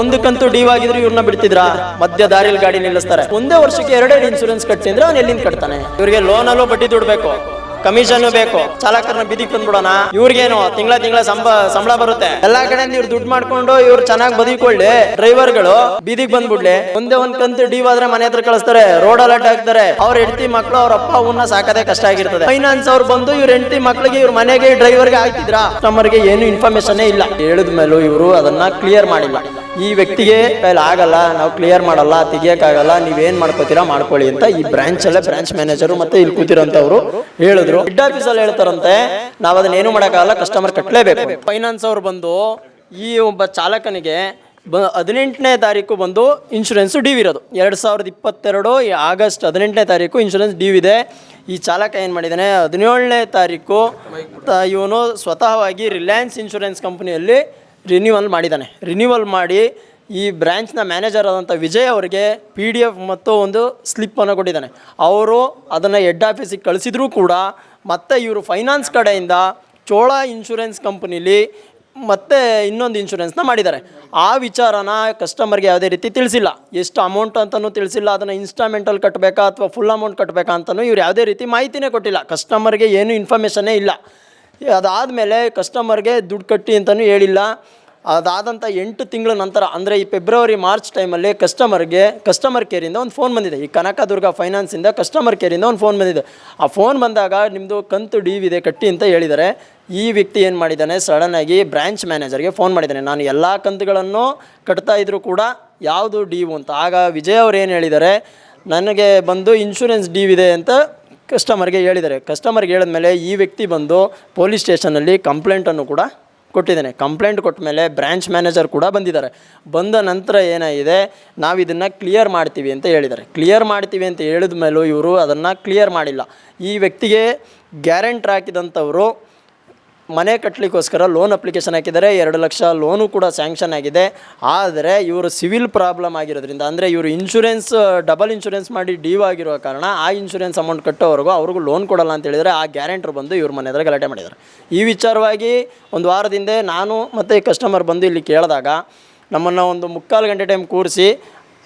ಒಂದು ಕಂತು ಡೀವ್ ಆಗಿದ್ರು ಇವ್ರನ್ನ ಬಿಡ್ತಿದ್ರ? ಮಧ್ಯ ದಾರಿಯಲ್ಲಿ ಗಾಡಿ ನಿಲ್ಲಿಸ್ತಾರೆ. ಒಂದೇ ವರ್ಷಕ್ಕೆ ಎರಡೇ ಇನ್ಸೂರೆನ್ಸ್ ಕಟ್ಸಿದ್ರೆ ಅವ್ನು ಎಲ್ಲಿಂದ ಕಟ್ತಾನೆ? ಇವ್ರಿಗೆ ಲೋನ್ ಅಲ್ಲೂ ಬಡ್ಡಿ ದುಡ್ಬೇಕು ಕಮಿಷನ್ ಬೇಕು, ಚಾಲಕರನ್ನ ಬಿದಿಗೆ ತಂದ್ಬಿಡೋಣ ಇವ್ರಿಗೇನು ತಿಂಗಳ ತಿಂಗಳ ಸಂಬ ಸಂಬಳ ಬರುತ್ತೆ? ಎಲ್ಲಾ ಕಡೆ ಇವ್ರು ದುಡ್ಡು ಮಾಡ್ಕೊಂಡು ಇವ್ರು ಚೆನ್ನಾಗಿ ಡ್ರೈವರ್ ಡ್ರೈವರ್ಗಳು ಬೀದಿಗೆ ಬಂದ್ಬಿಡ್ಲಿ. ಒಂದೇ ಒಂದ್ ಕಂತು ಡೀವ್ ಆದ್ರೆ ಮನೆ ಹತ್ರ ಕಳಿಸ್ತಾರೆ. ರೋಡ್ ಅಲರ್ಟ್ ಹಾಕ್ತಾರೆ. ಅವ್ರ ಹೆಂಡತಿ ಮಕ್ಳು ಅವ್ರ ಅಪ್ಪ ಅವನ್ನ ಸಾಕದೆ ಕಷ್ಟ ಆಗಿರ್ತದೆ. ಫೈನಾನ್ಸ್ ಅವ್ರು ಬಂದು ಇವ್ರ ಹೆಂಡತಿ ಮಕ್ಳಿಗೆ ಇವ್ರ ಮನೆಗೆ ಡ್ರೈವರ್ಗೆ ಹಾಕಿದ್ರ ಕಸ್ಟಮರ್ಗೆ ಏನು ಇನ್ಫಾರ್ಮೇಶನ್ ಇಲ್ಲ. ಹೇಳಿದ ಮೇಲೂ ಇವರು ಅದನ್ನ ಕ್ಲಿಯರ್ ಮಾಡಿಲ್ಲ. ಈ ವ್ಯಕ್ತಿಗೆ ಕೈಲಿ ಆಗಲ್ಲ, ನಾವು ಕ್ಲಿಯರ್ ಮಾಡಲ್ಲ, ತೆಗಿಯಕ್ಕಾಗಲ್ಲ, ನೀವೇನು ಮಾಡ್ಕೋತೀರಾ ಮಾಡ್ಕೊಳ್ಳಿ ಅಂತ ಈ ಬ್ರಾಂಚ್ ಅಲ್ಲೇ ಬ್ರಾಂಚ್ ಮ್ಯಾನೇಜರ್ ಮತ್ತೆ ಇಲ್ಲಿ ಕೂತಿರೋಂಥವ್ರು ಹೇಳಿದ್ರು. ಹೆಡ್ ಆಫೀಸಲ್ಲಿ ಹೇಳ್ತಾರಂತೆ, ನಾವು ಅದನ್ನ ಏನು ಮಾಡೋಕ್ಕಾಗಲ್ಲ ಕಸ್ಟಮರ್ ಕಟ್ಟಲೇಬೇಕು ಫೈನಾನ್ಸ್ ಅವ್ರು ಬಂದು ಈ ಒಬ್ಬ ಚಾಲಕನಿಗೆ ಬ ಹದಿನೆಂಟನೇ ತಾರೀಕು ಬಂದು ಇನ್ಶೂರೆನ್ಸು ಡ್ಯೂ ಇರೋದು. ಎರಡು ಸಾವಿರದ ಇಪ್ಪತ್ತೆರಡು ಆಗಸ್ಟ್ ಹದಿನೆಂಟನೇ ತಾರೀಕು ಇನ್ಶೂರೆನ್ಸ್ ಡ್ಯೂ ಇದೆ. ಈ ಚಾಲಕ ಏನು ಮಾಡಿದ್ದಾನೆ ಹದಿನೇಳನೇ ತಾರೀಕು ಇವನು ಸ್ವತಃವಾಗಿ ರಿಲಯನ್ಸ್ ಇನ್ಶೂರೆನ್ಸ್ ಕಂಪ್ನಿಯಲ್ಲಿ ರಿನ್ಯೂವಲ್ ಮಾಡಿದ್ದಾನೆ. ರಿನ್ಯೂವಲ್ ಮಾಡಿ ಈ ಬ್ರ್ಯಾಂಚ್ನ ಮ್ಯಾನೇಜರ್ ಆದಂಥ ವಿಜಯ್ ಅವರಿಗೆ ಪಿ ಡಿ ಎಫ್ ಮತ್ತು ಒಂದು ಸ್ಲಿಪ್ಪನ್ನು ಕೊಟ್ಟಿದ್ದಾನೆ. ಅವರು ಅದನ್ನು ಹೆಡ್ ಆಫೀಸಿಗೆ ಕಳಿಸಿದ್ರೂ ಕೂಡ ಮತ್ತೆ ಇವರು ಫೈನಾನ್ಸ್ ಕಡೆಯಿಂದ ಚೋಳ ಇನ್ಶೂರೆನ್ಸ್ ಕಂಪ್ನೀಲಿ ಮತ್ತೆ ಇನ್ನೊಂದು ಇನ್ಶೂರೆನ್ಸ್ನ ಮಾಡಿದ್ದಾರೆ. ಆ ವಿಚಾರನ ಕಸ್ಟಮರ್ಗೆ ಯಾವುದೇ ರೀತಿ ತಿಳಿಸಿಲ್ಲ. ಎಷ್ಟು ಅಮೌಂಟ್ ಅಂತಲೂ ತಿಳಿಸಿಲ್ಲ. ಅದನ್ನು ಇನ್ಸ್ಟಾಲ್ಮೆಂಟಲ್ಲಿ ಕಟ್ಟಬೇಕಾ ಅಥವಾ ಫುಲ್ ಅಮೌಂಟ್ ಕಟ್ಟಬೇಕಾ ಅಂತಲೂ ಇವ್ರು ಯಾವುದೇ ರೀತಿ ಮಾಹಿತಿನೇ ಕೊಟ್ಟಿಲ್ಲ. ಕಸ್ಟಮರ್ಗೆ ಏನು ಇನ್ಫಾರ್ಮೇಷನ್ನೇ ಇಲ್ಲ. ಅದಾದಮೇಲೆ ಕಸ್ಟಮರ್ಗೆ ದುಡ್ಡು ಕಟ್ಟಿ ಅಂತಲೂ ಹೇಳಿಲ್ಲ. ಅದಾದಂಥ ಎಂಟು ತಿಂಗಳ ನಂತರ, ಅಂದರೆ ಈ ಫೆಬ್ರವರಿ ಮಾರ್ಚ್ ಟೈಮಲ್ಲಿ ಕಸ್ಟಮರ್ಗೆ ಕಸ್ಟಮರ್ ಕೇರಿಂದ ಒಂದು ಫೋನ್ ಬಂದಿದೆ. ಈ ಕನಕದುರ್ಗ ಫೈನಾನ್ಸಿಂದ ಕಸ್ಟಮರ್ ಕೇರಿಂದ ಒಂದು ಫೋನ್ ಬಂದಿದೆ. ಆ ಫೋನ್ ಬಂದಾಗ ನಿಮ್ಮದು ಕಂತು ಡಿ ಇದೆ, ಕಟ್ಟಿ ಅಂತ ಹೇಳಿದ್ದಾರೆ. ಈ ವ್ಯಕ್ತಿ ಏನು ಮಾಡಿದ್ದಾನೆ? ಸಡನ್ನಾಗಿ ಬ್ರ್ಯಾಂಚ್ ಮ್ಯಾನೇಜರ್ಗೆ ಫೋನ್ ಮಾಡಿದ್ದಾನೆ. ನಾನು ಎಲ್ಲ ಕಂತುಗಳನ್ನು ಕಟ್ತಾ ಇದ್ದರೂ ಕೂಡ ಯಾವುದು ಡಿ ಅಂತ. ಆಗ ವಿಜಯ್ ಅವ್ರು ಏನು ಹೇಳಿದ್ದಾರೆ? ನನಗೆ ಬಂದು ಇನ್ಶೂರೆನ್ಸ್ ಡಿ ಇದೆ ಅಂತ ಕಸ್ಟಮರ್ಗೆ ಹೇಳಿದ್ದಾರೆ. ಕಸ್ಟಮರ್ಗೆ ಹೇಳಿದ್ಮೇಲೆ ಈ ವ್ಯಕ್ತಿ ಬಂದು ಪೊಲೀಸ್ ಸ್ಟೇಷನಲ್ಲಿ ಕಂಪ್ಲೇಂಟನ್ನು ಕೂಡ ಕೊಟ್ಟಿದ್ದಾನೆ. ಕಂಪ್ಲೇಂಟ್ ಕೊಟ್ಟ ಮೇಲೆ ಬ್ರ್ಯಾಂಚ್ ಮ್ಯಾನೇಜರ್ ಕೂಡ ಬಂದಿದ್ದಾರೆ. ಬಂದ ನಂತರ ಏನಾಗಿದೆ? ನಾವು ಇದನ್ನು ಕ್ಲಿಯರ್ ಮಾಡ್ತೀವಿ ಅಂತ ಹೇಳಿದ್ದಾರೆ. ಕ್ಲಿಯರ್ ಮಾಡ್ತೀವಿ ಅಂತ ಹೇಳಿದ ಮೇಲೂ ಇವರು ಅದನ್ನು ಕ್ಲಿಯರ್ ಮಾಡಿಲ್ಲ. ಈ ವ್ಯಕ್ತಿಗೆ ಗ್ಯಾರಂಟ್ರ್ ಹಾಕಿದಂಥವರು ಮನೆ ಕಟ್ಟಲಿಕ್ಕೋಸ್ಕರ ಲೋನ್ ಅಪ್ಲಿಕೇಶನ್ ಹಾಕಿದ್ದಾರೆ ಎರಡು ಲಕ್ಷ ಲೋನು ಕೂಡ ಸ್ಯಾಂಕ್ಷನ್ ಆಗಿದೆ. ಆದರೆ ಇವರು ಸಿವಿಲ್ ಪ್ರಾಬ್ಲಮ್ ಆಗಿರೋದ್ರಿಂದ, ಅಂದರೆ ಇವರು ಇನ್ಶೂರೆನ್ಸ್ ಡಬಲ್ ಇನ್ಶೂರೆನ್ಸ್ ಮಾಡಿ ಡೀವ್ ಆಗಿರೋ ಕಾರಣ ಆ ಇನ್ಶೂರೆನ್ಸ್ ಅಮೌಂಟ್ ಕಟ್ಟೋವರೆಗೂ ಅವ್ರಿಗೂ ಲೋನ್ ಕೊಡಲ್ಲ ಅಂತ ಹೇಳಿದರೆ ಆ ಗ್ಯಾರಂಟರ್ ಬಂದು ಇವ್ರ ಮನೆ ಹತ್ರ ಗಲಾಟೆ ಮಾಡಿದ್ದಾರೆ. ಈ ವಿಚಾರವಾಗಿ ಒಂದು ವಾರದಿಂದ ನಾನು ಮತ್ತು ಕಸ್ಟಮರ್ ಬಂದು ಇಲ್ಲಿ ಕೇಳಿದಾಗ ನಮ್ಮನ್ನು ಒಂದು ಮುಕ್ಕಾಲು ಗಂಟೆ ಟೈಮ್ ಕೂರಿಸಿ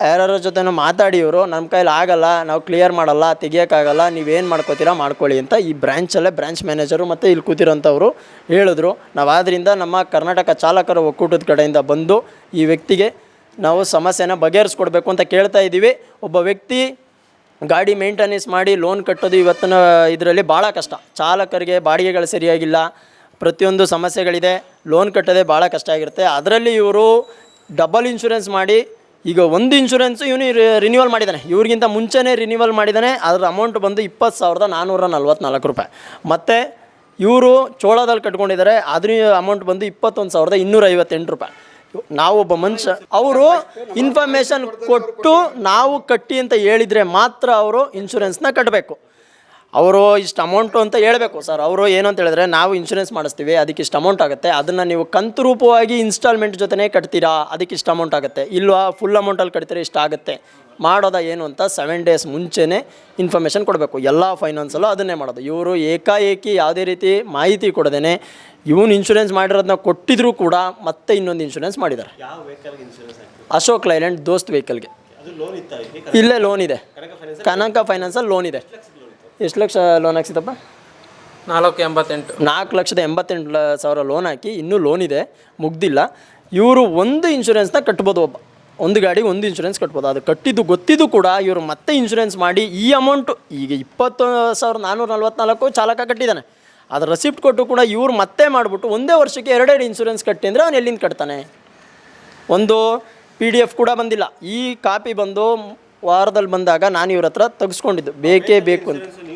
ಯಾರ್ಯಾರ ಜೊತೆನೂ ಮಾತಾಡಿ ಇವರು ನಮ್ಮ ಕೈಲಿ ಆಗಲ್ಲ, ನಾವು ಕ್ಲಿಯರ್ ಮಾಡಲ್ಲ, ತೆಗಿಯೋಕ್ಕಾಗಲ್ಲ, ನೀವೇನು ಮಾಡ್ಕೋತೀರಾ, ಮಾಡ್ಕೊಳ್ಳಿ ಅಂತ ಈ ಬ್ರ್ಯಾಂಚಲ್ಲೇ ಬ್ರ್ಯಾಂಚ್ ಮ್ಯಾನೇಜರು ಮತ್ತು ಇಲ್ಲಿ ಕೂತಿರೋಂಥವ್ರು ಹೇಳಿದ್ರು. ನಾವು ಆದ್ದರಿಂದ ನಮ್ಮ ಕರ್ನಾಟಕ ಚಾಲಕರ ಒಕ್ಕೂಟದ ಕಡೆಯಿಂದ ಬಂದು ಈ ವ್ಯಕ್ತಿಗೆ ನಾವು ಸಮಸ್ಯೆನ ಬಗೆಹರಿಸ್ಕೊಡ್ಬೇಕು ಅಂತ ಕೇಳ್ತಾ ಇದ್ದೀವಿ ಒಬ್ಬ ವ್ಯಕ್ತಿ ಗಾಡಿ ಮೇಂಟೆನೆನ್ಸ್ ಮಾಡಿ ಲೋನ್ ಕಟ್ಟೋದು ಇವತ್ತಿನ ಇದರಲ್ಲಿ ಭಾಳ ಕಷ್ಟ. ಚಾಲಕರಿಗೆ ಬಾಡಿಗೆಗಳು ಸರಿಯಾಗಿಲ್ಲ, ಪ್ರತಿಯೊಂದು ಸಮಸ್ಯೆಗಳಿದೆ ಲೋನ್ ಕಟ್ಟೋದೇ ಭಾಳ ಕಷ್ಟ ಆಗಿರುತ್ತೆ. ಅದರಲ್ಲಿ ಇವರು ಡಬಲ್ ಇನ್ಶೂರೆನ್ಸ್ ಮಾಡಿ ಈಗ ಒಂದು ಇನ್ಶೂರೆನ್ಸ್ ಇವನು ರಿನ್ಯೂವಲ್ ಮಾಡಿದ್ದಾನೆ ಇವ್ರಿಗಿಂತ ಮುಂಚೆನೇ ರಿನ್ಯೂವಲ್ ಮಾಡಿದ್ದಾನೆ ಅದರ ಅಮೌಂಟ್ ಬಂದು ಇಪ್ಪತ್ತು ಸಾವಿರದ ನಾನ್ನೂರ ನಲ್ವತ್ನಾಲ್ಕು ರೂಪಾಯಿ. ಮತ್ತು ಇವರು ಚೋಳದಲ್ಲಿ ಕಟ್ಕೊಂಡಿದ್ದಾರೆ. ಅದ್ರ ಅಮೌಂಟ್ ಬಂದು ಇಪ್ಪತ್ತೊಂದು ಸಾವಿರದ ಇನ್ನೂರ ಐವತ್ತೆಂಟು ರೂಪಾಯಿ ನಾವೊಬ್ಬ ಮನುಷ್ಯ, ಅವರು ಇನ್ಫಾರ್ಮೇಷನ್ ಕೊಟ್ಟು ನಾವು ಕಟ್ಟಿ ಅಂತ ಹೇಳಿದರೆ ಮಾತ್ರ ಅವರು ಇನ್ಶೂರೆನ್ಸ್ನ ಕಟ್ಟಬೇಕು ಅವರು ಇಷ್ಟು ಅಮೌಂಟು ಅಂತ ಹೇಳಬೇಕು ಸರ್. ಅವರು ಏನು ಅಂತ ಹೇಳಿದ್ರೆ ನಾವು ಇನ್ಶೂರೆನ್ಸ್ ಮಾಡಿಸ್ತೀವಿ ಅದಕ್ಕೆ ಇಷ್ಟು ಅಮೌಂಟ್ ಆಗುತ್ತೆ. ಅದನ್ನು ನೀವು ಕಂತು ರೂಪವಾಗಿ ಇನ್ಸ್ಟಾಲ್ಮೆಂಟ್ ಜೊತೆನೇ ಕಟ್ತೀರಾ ಅದಕ್ಕೆ ಇಷ್ಟು ಅಮೌಂಟ್ ಆಗುತ್ತೆ. ಇಲ್ವಾ ಫುಲ್ ಅಮೌಂಟಲ್ಲಿ ಕಟ್ತೀರಾ ಇಷ್ಟು ಆಗುತ್ತೆ. ಮಾಡೋದ ಏನು ಅಂತ ಸೆವೆನ್ ಡೇಸ್ ಮುಂಚೆನೇ ಇನ್ಫಾರ್ಮೇಷನ್ ಕೊಡಬೇಕು. ಎಲ್ಲ ಫೈನಾನ್ಸಲ್ಲೂ ಅದನ್ನೇ ಮಾಡೋದು. ಇವರು ಏಕಾಏಕಿ ಯಾವುದೇ ರೀತಿ ಮಾಹಿತಿ ಕೊಡದೇನೆ ಇವನು ಇನ್ಶೂರೆನ್ಸ್ ಮಾಡಿರೋದನ್ನ ಕೊಟ್ಟಿದ್ರು ಕೂಡ ಮತ್ತೆ ಇನ್ನೊಂದು ಇನ್ಶೂರೆನ್ಸ್ ಮಾಡಿದ್ದಾರೆ. ಅಶೋಕ್ ಲೈಲ್ಯಾಂಡ್ ದೋಸ್ತ್ ವೆಹಿಕಲ್ಗೆ ಇಲ್ಲಿ ಲೋನ್ ಇದೆ. ಕನಕ ಫೈನಾನ್ಸಲ್ಲಿ ಲೋನ್ ಇದೆ. ಎಷ್ಟು ಲಕ್ಷ ಲೋನ್ ಹಾಕ್ಸಿದಪ್ಪ? ನಾಲ್ಕು ಎಂಬತ್ತೆಂಟು. ನಾಲ್ಕು ಲಕ್ಷದ ಎಂಬತ್ತೆಂಟು ಲ- ಸಾವಿರ ಲೋನ್ ಹಾಕಿ ಇನ್ನೂ ಲೋನ್ ಇದೆ ಮುಗ್ದಿಲ್ಲ. ಇವರು ಒಂದು ಇನ್ಶೂರೆನ್ಸ್ನ ಕಟ್ಬೋದು ಒಬ್ಬ. ಒಂದು ಗಾಡಿ ಒಂದು ಇನ್ಶೂರೆನ್ಸ್ ಕಟ್ಬೋದು. ಅದು ಕಟ್ಟಿದ್ದು ಗೊತ್ತಿದ್ದು ಕೂಡ ಇವರು ಮತ್ತೆ ಇನ್ಶೂರೆನ್ಸ್ ಮಾಡಿ ಈ ಅಮೌಂಟು ಈಗ ಇಪ್ಪತ್ತು ಸಾವಿರದ ನಾನ್ನೂರ ನಲ್ವತ್ನಾಲ್ಕು ಚಾಲಕ ಕಟ್ಟಿದ್ದಾನೆ. ಅದು ರಸೀಪ್ಟ್ ಕೊಟ್ಟು ಕೂಡ ಇವರು ಮತ್ತೆ ಮಾಡಿಬಿಟ್ಟು ಒಂದೇ ವರ್ಷಕ್ಕೆ ಎರಡೆರಡು ಇನ್ಶೂರೆನ್ಸ್ ಕಟ್ಟಿ ಅಂದರೆ ಅವನು ಎಲ್ಲಿಂದ ಕಟ್ತಾನೆ? ಒಂದು ಪಿ ಡಿ ಎಫ್ ಕೂಡ ಬಂದಿಲ್ಲ. ಈ ಕಾಪಿ ಬಂದು ವಾರದಲ್ಲಿ ಬಂದಾಗ ನಾನು ಇವ್ರ ಹತ್ರ ತೆಗೆಸ್ಕೊಂಡಿದ್ದು. ಬೇಕೇ ಬೇಕು ಅಂತ.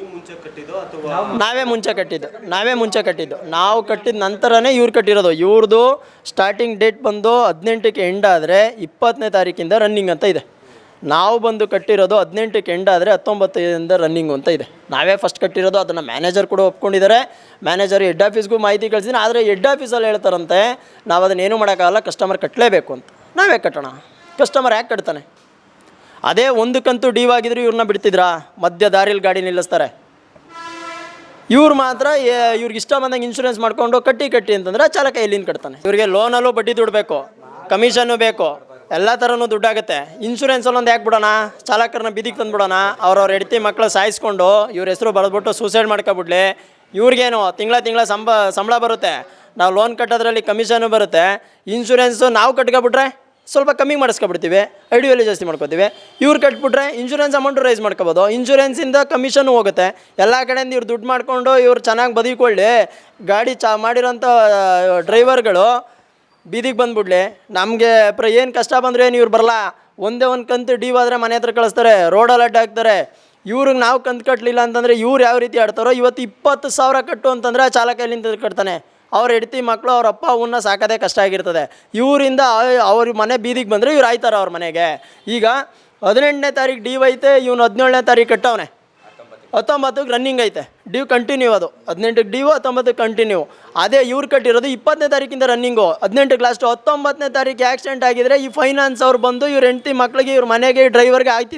ನೀವು ಕಟ್ಟಿದ್ದು ಅಥವಾ ನಾವೇ ಮುಂಚೆ ಕಟ್ಟಿದ್ದು ನಾವೇ ಮುಂಚೆ ಕಟ್ಟಿದ್ದು. ನಾವು ಕಟ್ಟಿದ ನಂತರನೇ ಇವ್ರು ಕಟ್ಟಿರೋದು. ಇವ್ರದ್ದು ಸ್ಟಾರ್ಟಿಂಗ್ ಡೇಟ್ ಬಂದು ಹದಿನೆಂಟಕ್ಕೆ ಎಂಡ್ ಆದರೆ ಇಪ್ಪತ್ತನೇ ತಾರೀಕಿಂದ ರನ್ನಿಂಗ್ ಅಂತ ಇದೆ. ನಾವು ಬಂದು ಕಟ್ಟಿರೋದು ಹದಿನೆಂಟಕ್ಕೆ ಎಂಡ್ ಆದರೆ ಹತ್ತೊಂಬತ್ತರಿಂದ ರನ್ನಿಂಗ್ ಅಂತ ಇದೆ. ನಾವೇ ಫಸ್ಟ್ ಕಟ್ಟಿರೋದು ಅದನ್ನು ಮ್ಯಾನೇಜರ್ ಕೂಡ ಒಪ್ಕೊಂಡಿದ್ದಾರೆ. ಮ್ಯಾನೇಜರ್ ಹೆಡ್ ಆಫೀಸ್ಗೂ ಮಾಹಿತಿ ಕಳಿಸಿದ್ದೀನಿ. ಆದರೆ ಹೆಡ್ ಆಫೀಸಲ್ಲಿ ಹೇಳ್ತಾರಂತೆ ನಾವು ಅದನ್ನೇನು ಮಾಡೋಕ್ಕಾಗಲ್ಲ ಕಸ್ಟಮರ್ ಕಟ್ಟಲೇಬೇಕು ಅಂತ. ನಾವೇ ಕಟ್ಟೋಣ. ಕಸ್ಟಮರ್ ಯಾಕೆ ಕಟ್ತಾನೆ? ಅದೇ ಒಂದು ಕಂತು ಡೀವ್ ಆಗಿದ್ರು ಇವ್ರನ್ನ ಬಿಡ್ತಿದ್ರಾ? ಮಧ್ಯ ದಾರಿಲಿ ಗಾಡಿ ನಿಲ್ಲಿಸ್ತಾರೆ. ಇವ್ರು ಮಾತ್ರ ಇವ್ರಿಗೆ ಇಷ್ಟ ಬಂದಂಗೆ ಇನ್ಶೂರೆನ್ಸ್ ಮಾಡ್ಕೊಂಡು ಕಟ್ಟಿ ಕಟ್ಟಿ ಅಂತಂದ್ರೆ ಚಾಲಕ ಎಲ್ಲಿಂದ ಕಟ್ತಾನೆ? ಇವ್ರಿಗೆ ಲೋನಲ್ಲೂ ಬಡ್ಡಿ ದುಡ್ಬೇಕು ಕಮಿಷನ್ನು ಬೇಕು, ಎಲ್ಲ ಥರನೂ ದುಡ್ಡಾಗುತ್ತೆ ಇನ್ಶೂರೆನ್ಸಲ್ಲಿ ಒಂದು ಯಾಕೆ ಬಿಡೋಣ? ಚಾಲಕರನ್ನ ಬಿದಿಗೆ ತಂದುಬಿಡೋಣ? ಅವ್ರವ್ರ ಹೆಡ್ತಿ ಮಕ್ಕಳು ಸಾಯಿಸ್ಕೊಂಡು ಇವ್ರ ಹೆಸರು ಬರೆದ್ಬಿಟ್ಟು ಸೂಸೈಡ್ ಮಾಡ್ಕೊಬಿಡ್ಲಿ. ಇವ್ರಿಗೇನು ತಿಂಗಳ ತಿಂಗಳ ಸಂಬ, ಸಂಬಳ ಬರುತ್ತೆ. ನಾವು ಲೋನ್ ಕಟ್ಟೋದ್ರಲ್ಲಿ ಕಮಿಷನು ಬರುತ್ತೆ. ಇನ್ಶೂರೆನ್ಸು ನಾವು ಕಟ್ಕೊಬಿಟ್ರೆ ಸ್ವಲ್ಪ ಕಮ್ಮಿ ಮಾಡಿಸ್ಕೊಬಿಡ್ತೀವಿ ಐ ಡಿ ವ್ಯಾಲ್ಯೂ ಜಾಸ್ತಿ ಮಾಡ್ಕೋತೀವಿ. ಇವ್ರು ಕಟ್ಬಿಟ್ರೆ ಇನ್ಶೂರೆನ್ಸ್ ಅಮೌಂಟು ರೈಸ್ ಮಾಡ್ಕೋಬೋದು. ಇನ್ಶೂರೆನ್ಸಿಂದ ಕಮಿಷನ್ ಹೋಗುತ್ತೆ. ಎಲ್ಲ ಕಡೆಯಿಂದ ಇವ್ರು ದುಡ್ಡು ಮಾಡಿಕೊಂಡು ಇವ್ರು ಚೆನ್ನಾಗಿ ಬದುಕೊಳ್ಳಿ ಗಾಡಿ ಚಾ ಮಾಡಿರೋಂಥ ಡ್ರೈವರ್ಗಳು ಬೀದಿಗೆ ಬಂದ್ಬಿಡ್ಲಿ. ನಮಗೆ ಪ್ರ ಏನು ಕಷ್ಟ ಬಂದ್ರೆ ಏನು ಇವ್ರು ಬರಲ್ಲ ಒಂದೇ ಒಂದು ಕಂತು ಡಿ ಆದರೆ ಮನೆ ಹತ್ರ ಕಳಿಸ್ತಾರೆ ರೋಡಲ್ಲಿ ಅಡ್ಡ ಹಾಕ್ತಾರೆ. ಇವ್ರಿಗೆ ನಾವು ಕಂತು ಕಟ್ಟಲಿಲ್ಲ ಅಂತಂದರೆ ಇವ್ರು ಯಾವ ರೀತಿ ಆಡ್ತಾರೋ, ಇವತ್ತು ಇಪ್ಪತ್ತು ಸಾವಿರ ಕಟ್ಟು ಅಂತಂದರೆ ಆ ಚಾಲಕ ಎಲ್ಲಿಂದ ಕಟ್ತಾನೆ? ಅವ್ರ ಹೆಡ್ತಿ ಮಕ್ಕಳು ಅವ್ರ ಅಪ್ಪ ಅವನ್ನ ಸಾಕೋದೇ ಕಷ್ಟ ಆಗಿರ್ತದೆ. ಇವರಿಂದ ಅವ್ರ ಮನೆ ಬೀದಿಗೆ ಬಂದರೆ ಇವ್ರು ಆಯ್ತಾರೆ ಅವ್ರ ಮನೆಗೆ. ಈಗ ಹದಿನೆಂಟನೇ ತಾರೀಕು ಡಿವ್ ಐತೆ ಇವನು ಹದಿನೇಳನೇ ತಾರೀಕು ಕಟ್ಟವನೆ. ಹತ್ತೊಂಬತ್ತಕ್ಕೆ ರನ್ನಿಂಗ್ ಐತೆ. ಡ್ಯೂ ಕಂಟಿನ್ಯೂ ಅದು. ಹದಿನೆಂಟಕ್ಕೆ ಡಿ ಹತ್ತೊಂಬತ್ತಕ್ಕೆ ಕಂಟಿನ್ಯೂ ಅದೇ ಇವ್ರು ಕಟ್ಟಿರೋದು ಇಪ್ಪತ್ತನೇ ತಾರೀಕಿಂದ ರನ್ನಿಂಗು ಹದಿನೆಂಟಕ್ಕೆ ಲಾಸ್ಟು ಹತ್ತೊಂಬತ್ತನೇ ತಾರೀಕು ಆಕ್ಸಿಡೆಂಟ್ ಆಗಿದ್ರೆ ಈ ಫೈನಾನ್ಸ್ ಅವ್ರು ಬಂದು ಇವ್ರ ಹೆಂಡತಿ ಮಕ್ಕಳಿಗೆ ಇವ್ರ ಮನೆಗೆ ಡ್ರೈವರ್ಗೆ ಆಯ್ತು